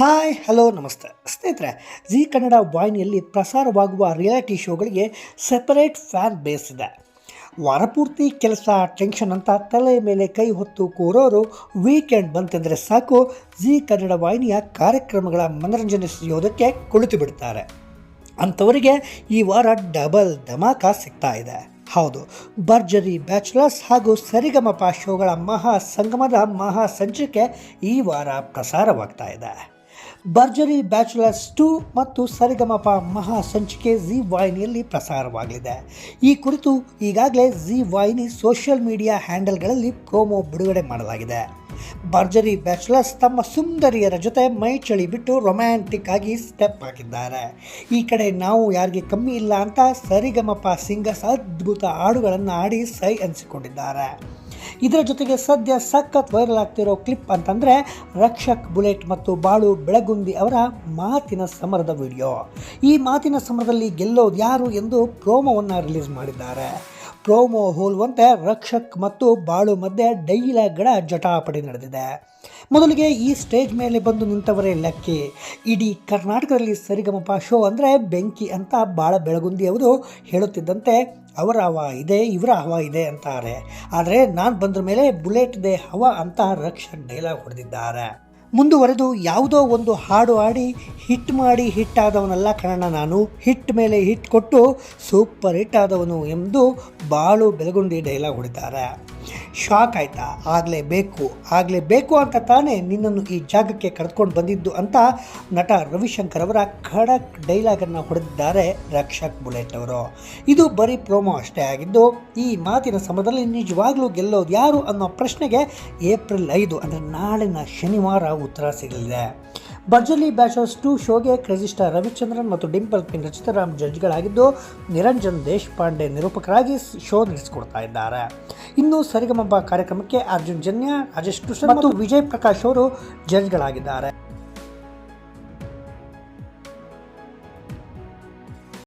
Hi, hello, ನಮಸ್ತೆ. ಸ್ನೇಹಿತರೆ, G Kannada ವಾಹಿನಿಯಲ್ಲಿ ಪ್ರಸಾರವಾಗುವ ರಿಯಾಲಿಟಿ ಶೋಗಳಿಗೆ ಸೆಪರೇಟ್ ಫ್ಯಾನ್ ಬೇಸ್ ಇದೆ. ವಾರಪೂರ್ತಿ ಕೆಲಸ ಟೆನ್ಷನ್ ಅಂತ ತಲೆ ಮೇಲೆ ಕೈ ಹೊತ್ತು ಕೂರೋರು ವೀಕೆಂಡ್ ಬಂತಂದರೆ ಸಾಕು ಜಿ ಕನ್ನಡ ವಾಹಿನಿಯ ಕಾರ್ಯಕ್ರಮಗಳ ಮನರಂಜನೆ ಸಿಗೋದಕ್ಕೆ ಕುಳಿತು ಬಿಡ್ತಾರೆ. ಅಂಥವರಿಗೆ ಈ ವಾರ ಡಬಲ್ ಧಮಾಕ ಸಿಗ್ತಾ ಇದೆ. ಹೌದು, ಭರ್ಜರಿ ಬ್ಯಾಚುಲರ್ಸ್ ಹಾಗೂ ಸರಿಗಮಪ ಶೋಗಳ ಮಹಾ ಸಂಗಮದ ಮಹಾ ಸಂಚಿಕೆ ಈ ವಾರ ಪ್ರಸಾರವಾಗ್ತಾ ಇದೆ. ಭರ್ಜರಿ ಬ್ಯಾಚುಲರ್ಸ್ ಟು ಮತ್ತು ಸರಿಗಮಪ ಮಹಾ ಸಂಚಿಕೆ ಜಿ ವಾಹಿನಿಯಲ್ಲಿ ಪ್ರಸಾರವಾಗಲಿದೆ. ಈ ಕುರಿತು ಈಗಾಗಲೇ ಜಿ ವಾಹಿನಿ ಸೋಷಿಯಲ್ ಮೀಡಿಯಾ ಹ್ಯಾಂಡಲ್ಗಳಲ್ಲಿ ಪ್ರೋಮೋ ಬಿಡುಗಡೆ ಮಾಡಲಾಗಿದೆ. ಭರ್ಜರಿ ಬ್ಯಾಚುಲರ್ಸ್ ತಮ್ಮ ಸುಂದರಿಯರ ಜೊತೆ ಮೈ ಚಳಿ ಬಿಟ್ಟು ರೊಮ್ಯಾಂಟಿಕ್ ಆಗಿ ಸ್ಟೆಪ್ ಹಾಕಿದ್ದಾರೆ. ಈ ಕಡೆ ನಾವು ಯಾರಿಗೆ ಕಮ್ಮಿ ಇಲ್ಲ ಅಂತ ಸರಿಗಮಪ ಸಿಂಗರ್ಸ್ ಅದ್ಭುತ ಹಾಡುಗಳನ್ನು ಆಡಿ ಸೈ ಅನಿಸಿಕೊಂಡಿದ್ದಾರೆ. ಇದರ ಜೊತೆಗೆ ಸದ್ಯ ಸಖತ್ ವೈರಲ್ ಆಗ್ತಿರೋ ಕ್ಲಿಪ್ ಅಂತಂದರೆ ರಕ್ಷಕ್ ಬುಲೆಟ್ ಮತ್ತು ಬಾಳು ಬೆಳಗುಂದಿ ಅವರ ಮಾತಿನ ಸಮರದ ವಿಡಿಯೋ ಈ ಮಾತಿನ ಸಮರದಲ್ಲಿ ಗೆಲ್ಲೋದು ಯಾರು ಎಂದು ಪ್ರೋಮೋವನ್ನು ರಿಲೀಸ್ ಮಾಡಿದ್ದಾರೆ. ಪ್ರೋಮೋ ಹೋಲುವಂತೆ ರಕ್ಷಕ್ ಮತ್ತು ಬಾಳು ಮಧ್ಯೆ ಡೈಲಾಗ್ಗಳ ಜಟಾಪಡಿ ನಡೆದಿದೆ. ಮೊದಲಿಗೆ ಈ ಸ್ಟೇಜ್ ಮೇಲೆ ಬಂದು ನಿಂತವರೇ ಲಕ್ಕಿ. ಇಡೀ ಕರ್ನಾಟಕದಲ್ಲಿ ಸರಿಗಮಪ ಶೋ ಅಂದರೆ ಬೆಂಕಿ ಅಂತ ಬಾಳ ಬೆಳಗುಂದಿ ಅವರು ಹೇಳುತ್ತಿದ್ದಂತೆ ಅವರ ಹವ ಇದೆ, ಇವರ ಹವ ಇದೆ ಅಂತಾರೆ. ಆದರೆ ನಾನು ಬಂದ ಮೇಲೆ ಬುಲೆಟ್ ದೇ ಹವ ಅಂತ ರಕ್ಷಕ್ ಡೈಲಾಗ್ ಹೊಡೆದಿದ್ದಾರೆ. ಮುಂದುವರೆದು ಯಾವುದೋ ಒಂದು ಹಾಡು ಹಾಡಿ ಹಿಟ್ ಮಾಡಿ ಹಿಟ್ ಆದವನಲ್ಲ ನಾನು. ಹಿಟ್ ಮೇಲೆ ಹಿಟ್ ಕೊಟ್ಟು ಸೂಪರ್ ಹಿಟ್ ಆದವನು ಎಂದು ಬಾಳು ಬೆಲಗುಂಡಿ ಡೈಲಾಗ್ ಹೊಡಿತಾರೆ. ಶಾಕ್ ಆಯ್ತಾ? ಆಗಲೇಬೇಕು ಆಗಲೇಬೇಕು ಅಂತ ತಾನೇ ನಿನ್ನನ್ನು ಈ ಜಾಗಕ್ಕೆ ಕರೆದುಕೊಂಡು ಬಂದಿದ್ದು ಅಂತ ನಟ ರವಿಶಂಕರ್ ಅವರ ಖಡಕ್ ಡೈಲಾಗನ್ನು ಹೊಡೆದಿದ್ದಾರೆ ರಕ್ಷಕ್ ಬುಲೆಟ್ ಅವರು. ಇದು ಬರೀ ಪ್ರೋಮೋ ಅಷ್ಟೇ ಆಗಿದ್ದು, ಈ ಮಾತಿನ ಸಮಯದಲ್ಲಿ ನಿಜವಾಗಲೂ ಗೆಲ್ಲೋದು ಯಾರು ಅನ್ನೋ ಪ್ರಶ್ನೆಗೆ ಏಪ್ರಿಲ್ ಐದು, ಅಂದರೆ ನಾಳಿನ ಶನಿವಾರ ಉತ್ತರ ಸಿಗಲಿದೆ. ಭರ್ಜಲಿ ಬ್ಯಾಚರ್ಸ್ ಟು ಶೋಗೆ ಕ್ರೇಜಿ ಸ್ಟಾರ್ ರವಿಚಂದ್ರನ್ ಮತ್ತು ಡಿಂಪಲ್ ಪಿನ್ ರಚಿತರಾಮ್ ಜಡ್ಜ್ಗಳಾಗಿದ್ದು ನಿರಂಜನ್ ದೇಶಪಾಂಡೆ ನಿರೂಪಕರಾಗಿ ಶೋ ನಡೆಸಿಕೊಡ್ತಾ ಇದ್ದಾರೆ. ಇನ್ನು ಸರಿಗಮಬ್ಬ ಕಾರ್ಯಕ್ರಮಕ್ಕೆ ಅರ್ಜುನ್ ಜನ್ಯ ರಾಜೇಶ್ ಕೃಷ್ಣ ಮತ್ತು ವಿಜಯ್ ಪ್ರಕಾಶ್ ಅವರು ಜಡ್ಜ್ಗಳಾಗಿದ್ದಾರೆ.